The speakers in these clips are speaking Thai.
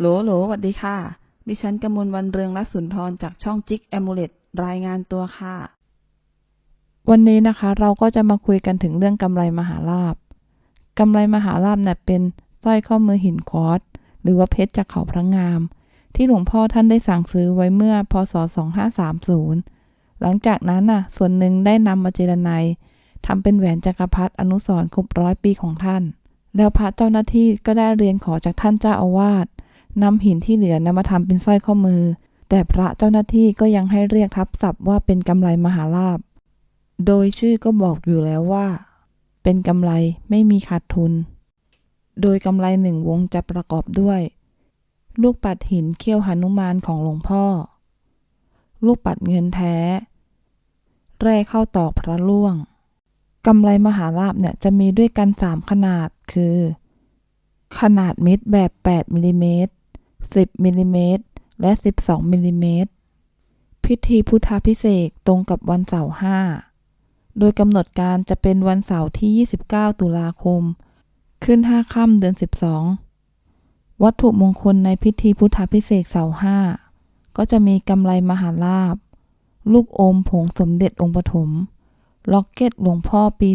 โหลโหลสวัสดีค่ะ ดิฉันกมลวันเรืองรัศนทรจากช่องจิกแอมูเลตรายงานตัวค่ะ วันนี้นะคะเราก็จะมาคุยกันถึงเรื่องกำไรมหาลาภกำไรมหาลาภเนี่ยเป็นสร้อยข้อมือหินควอตหรือว่าเพชรจากเขาพระงาม ที่หลวงพ่อท่านได้สั่งซื้อไว้เมื่อพศ 2530 หลังจากนั้นน่ะ ส่วนหนึ่งได้นำมาเจรไนทำเป็นแหวนจักรพรรดิอนุสรครบร้อยปีของท่าน แล้วพระเจ้าหน้าที่ก็ได้เรียนขอจากท่านเจ้าอาวาส นำหินที่เหลือนำมาทำเป็นสร้อยข้อมือ แต่พระเจ้าหน้าที่ก็ยังให้เรียกทับศัพท์ว่าเป็นกำไรมหาลาภโดยชื่อก็บอกอยู่แล้วว่า เป็นกำไรไม่มีขาดทุน โดยกำไรหนึ่งวงจะประกอบด้วย ลูกปัดหินเขี้ยวหนุมานของหลวงพ่อ ลูกปัดเงินแท้ แร่เข้าตอกพระล่วงกำไรมหาลาภเนี่ยจะมีด้วยกันสามขนาดคือ ขนาดมิตรแบบ 8มิลลิเมตร 10มิลลิเมตรและ 12มิลลิเมตรพิธีพุทธาพิเศษตรงกับวันเสาร์ห้าโดยกำหนดการจะเป็นวันเสาร์ที่ 29 ตุลาคม ขึ้น 5 ค่ำเดือน 12 วัตถุมงคลในพิธีพุทธาพิเศษเสาร์ห้าก็จะมีกำไรมหาลาภลูกอมผงสมเด็จองค์ปฐม ล็อกเก็ตหลวงพ่อปี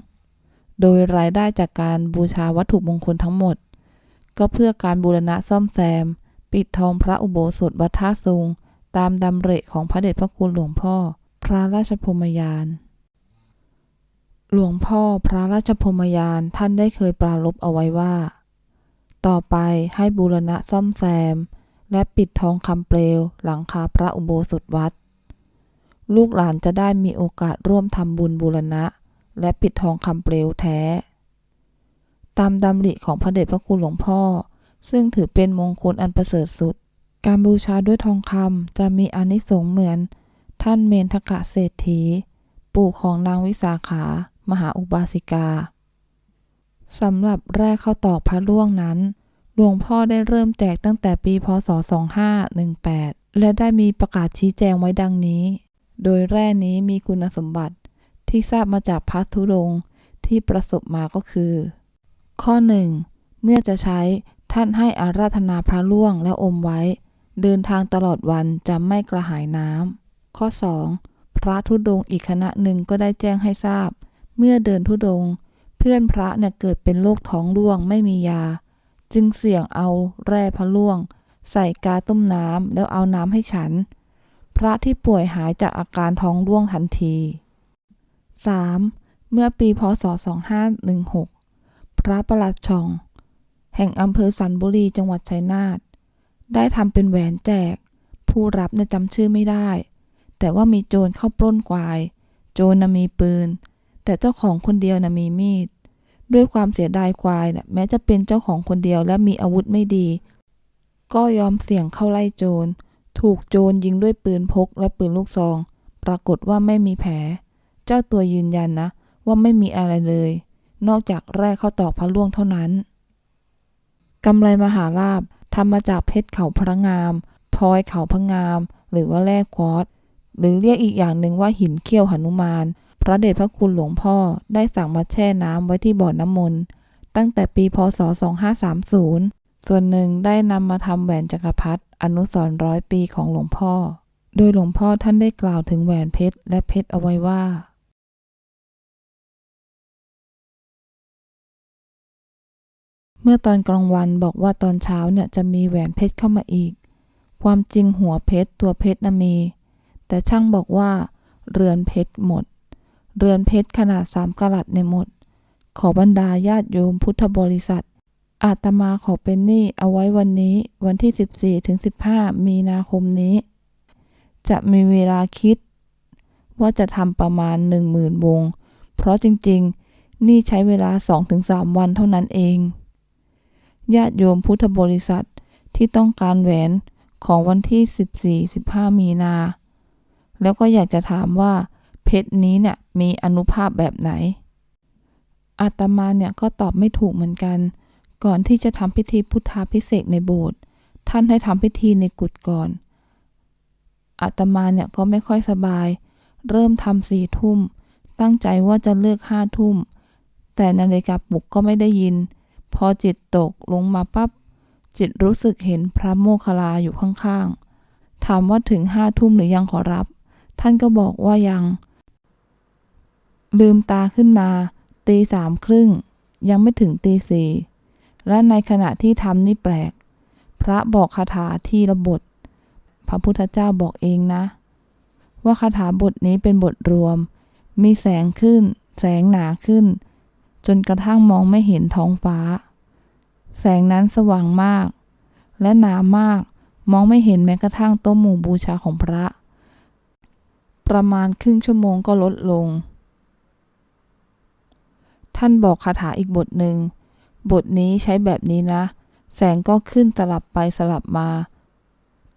32 โดยรายได้จากการบูชาวัตถุมงคลทั้งหมด ก็เพื่อการบูรณะซ่อมแซม ปิดทองพระอุโบสถวัดท่าซุง ตามดำเริของพระเดชพระคุณหลวงพ่อ พระราชพมยาน หลวงพ่อพระราชพมยานท่านได้เคยปรารภเอาไว้ว่า ต่อไปให้บูรณะซ่อมแซม และปิดทองคำเปลวหลังคาพระอุโบสถวัด ลูกหลานจะได้มีโอกาสร่วมทำบุญบูรณะ และปิดทองคำเปลวแท้ ตามดำริของพระเดชพระคุณหลวงพ่อ ซึ่งถือเป็นมงคลอันประเสริฐสุด การบูชาด้วยทองคำจะมีอนิสงส์เหมือน ท่านเมนทกะเศรษฐี ปู่ของนางวิสาขามหาอุบาสิกาสำหรับแรกเข้าตอกพระล่วงนั้น หลวงพ่อได้เริ่มแจกตั้งแต่ปีพศ 2518 และได้มีประกาศชี้แจงไว้ดังนี้ โดยแร่นี้มีคุณสมบัติที่ทราบมาจากพระธุดงที่ประสบมาก็คือ ข้อ 1. เมื่อจะใช้ท่านให้อาราธนาพระล่วงและอมไว้ เดินทางตลอดวันจะไม่กระหายน้ำข้อ 2. พระธุดงอีกคณะหนึ่งก็ได้แจ้งให้ทราบ เมื่อเดินธุดง เพื่อนพระเนี่ยเกิดเป็นโรคท้องร่วงไม่มียา จึงเสี่ยงเอาแร่พระล่วง ใส่กาต้มน้ำแล้วเอาน้ำให้ฉัน พระที่ป่วยหายจากอาการท้องร่วงทันที 3. เมื่อปีพศ2516 พระประหลัดช่อง แห่งอำเภอสันบุรีจังหวัดชัยนาทได้ทำเป็นแหวนแจก ผู้รับเนี่ยจำชื่อไม่ได้ แต่ว่ามีโจรเข้าปล้นควาย โจรน่ะมีปืน แต่เจ้าของคนเดียวน่ะมีมีด ด้วยความเสียดายควายน่ะแม้จะเป็นเจ้าของคนเดียวและมีอาวุธไม่ดี ก็ยอมเสี่ยงเข้าไล่โจร ถูกโจรยิงด้วยปืนพกและปืนลูกซอง ปรากฏว่าไม่มีแผล เจ้าตัวยืนยันนะ ว่าไม่มีอะไรเลย นอกจากแร่ข้าตอกพระล่วงเท่านั้นกำไรมหาลาภทำมาจากเพชรเขาพระงามพลอยเขาพระงาม หรือว่าแร่ควอตหรือเรียกอีกอย่างหนึ่งว่าหินเขี้ยวหนุมาน พระเดชพระคุณหลวงพ่อได้สั่งมาแช่น้ำไว้ที่บ่อน้ำมนต์ตั้งแต่ปีพศ 2530 ส่วนหนึ่งได้นำมาทำแหวนจักรพรรดิอนุสร์ร้อยปีของหลวงพ่อ โดยหลวงพ่อท่านได้กล่าวถึงแหวนเพชรและเพชรเอาไว้ว่า เมื่อตอนกลางวันบอกว่าตอนเช้าเนี่ยจะมีแหวนเพชรเข้ามาอีก ความจริงหัวเพชรตัวเพชรนะมี แต่ช่างบอกว่า เรือนเพชรหมด เรือนเพชรขนาดสามกะรัตในหมด ขอบรรดาญาติโยมพุทธบริษัท อาตมาขอเป็นหนี้เอาไว้วันนี้วันที่ 14ถึง15 มีนาคมนี้ จะมีเวลาคิด ว่าจะทำประมาณ 10,000วง เพราะจริง ๆ นี่ใช้เวลา 2-3 วันเท่านั้นเอง ญาติโยมพุทธบริษัทที่ต้องการแหวนของวันที่ 14-15 มีนา แล้วก็อยากจะถามว่า เพชรนี้เนี่ยมีอนุภาพแบบไหน อาตมาเนี่ยก็ตอบไม่ถูกเหมือนกัน ก่อนที่จะทำพิธีพุทธาพิเศษในโบสถ์ท่านให้ทำพิธีในกุฏก่อน อาตมาเนี่ยก็ไม่ค่อยสบาย เริ่มทำสี่ทุ่ม ตั้งใจว่าจะเลิกห้าทุ่ม แต่นาฬิกาปลุกก็ไม่ได้ยิน พอจิตตกลงมาปั๊บจิตรู้สึกเห็นพระโมคคัลลาอยู่ข้างๆ ถามว่าถึงห้าทุ่มหรือยังขอรับ ท่านก็บอกว่ายัง ลืมตาขึ้นมา ตีสามครึ่ง ยังไม่ถึงตีสี่และในขณะที่ทำนี่แปลก พระบอกคาถาที่ระบท พระพุทธเจ้าบอกเองนะ ว่าคาถาบทนี้เป็นบทรวม มีแสงขึ้น แสงหนาขึ้น จนกระทั่งมองไม่เห็นท้องฟ้า แสงนั้นสว่างมาก และหนามาก มองไม่เห็นแม้กระทั่งโต๊ะหมู่บูชาของพระ ประมาณครึ่งชั่วโมงก็ลดลง ท่านบอกคาถาอีกบทหนึ่ง บทนี้ใช้แบบนี้นะ แสงก็ขึ้นสลับไปสลับมา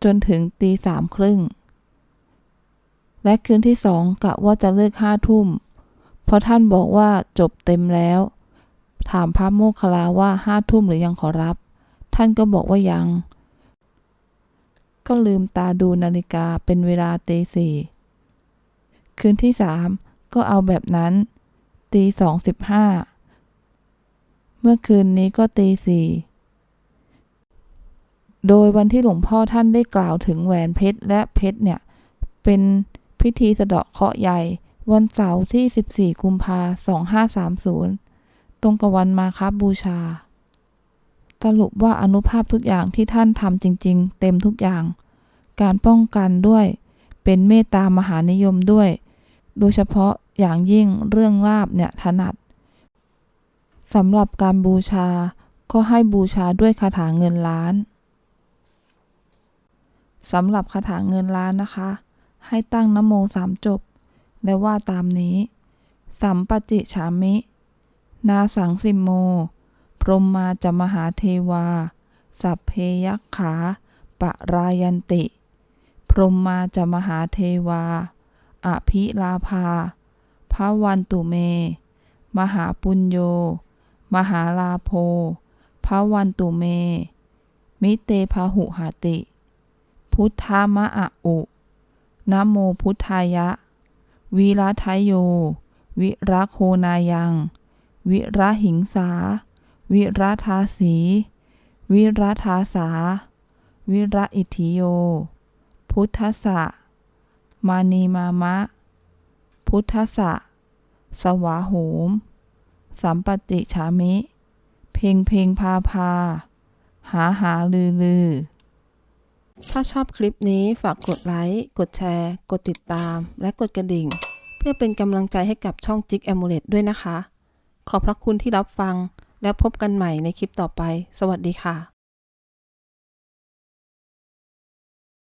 จนถึงตีสามครึ่งและคืนที่สองกะว่าจะเลิกห้าทุ่ม เพราะท่านบอกว่าจบเต็มแล้ว ถามพระโมคคัลลาว่าห้าทุ่มหรือยังขอรับ ท่านก็บอกว่ายัง ก็ลืมตาดูนาฬิกาเป็นเวลาตีสี่คืนที่สามก็เอาแบบนั้นตีสองสิบห้าเมื่อคืนนี้ก็ตีสี่โดยวันที่หลวงพ่อท่านได้กล่าวถึงแหวนเพชรและเพชรเนี่ย เป็นพิธีสะเดาะเคราะห์ใหญ่ วันเสาร์ที่ 14 กุมภา2530 ตรงกับวันมาคับบูชา สรุปว่าอนุภาพทุกอย่างที่ท่านทำจริง ๆ เต็มทุกอย่าง การป้องกันด้วย เป็นเมตตามหานิยมด้วย โดยเฉพาะอย่างยิ่งเรื่องลาบเนี่ยถนัดสำหรับการบูชาก็ให้บูชาด้วยคาถาเงินล้านสำหรับคาถาเงินล้านนะคะ ให้ตั้งนโมสามจบ และว่าตามนี้ สัมปจิฉามิ นาสังสิมโม พรหมมาจะมหาเทวา สัพเพยักขาปะรายันติ พรหมมาจะมหาเทวา อภิลาภาพระวันตุเม มหาปุญโย มหาลาโภพระวันตุเม มิเตพาหุหาติ พุทธามะอะอุนโมพุทธายะ วิรัทยโย วิระโคนายัง วิระหิงสา วิรัทาสี วิรัทาสา วิระอิทิโย พุทธสะมานีมามะ พุทธสะสวาโหม สัมปติฉามิ เพงเพงพาพา หาหาลือลือ ถ้าชอบคลิปนี้ฝากกดไลค์ กดแชร์ กดติดตาม และกดกระดิ่ง เพื่อเป็นกำลังใจให้กับช่องจิกแอมูเลตด้วยนะคะ ขอบพระคุณที่รับฟัง แล้วพบกันใหม่ในคลิปต่อไป สวัสดีค่ะ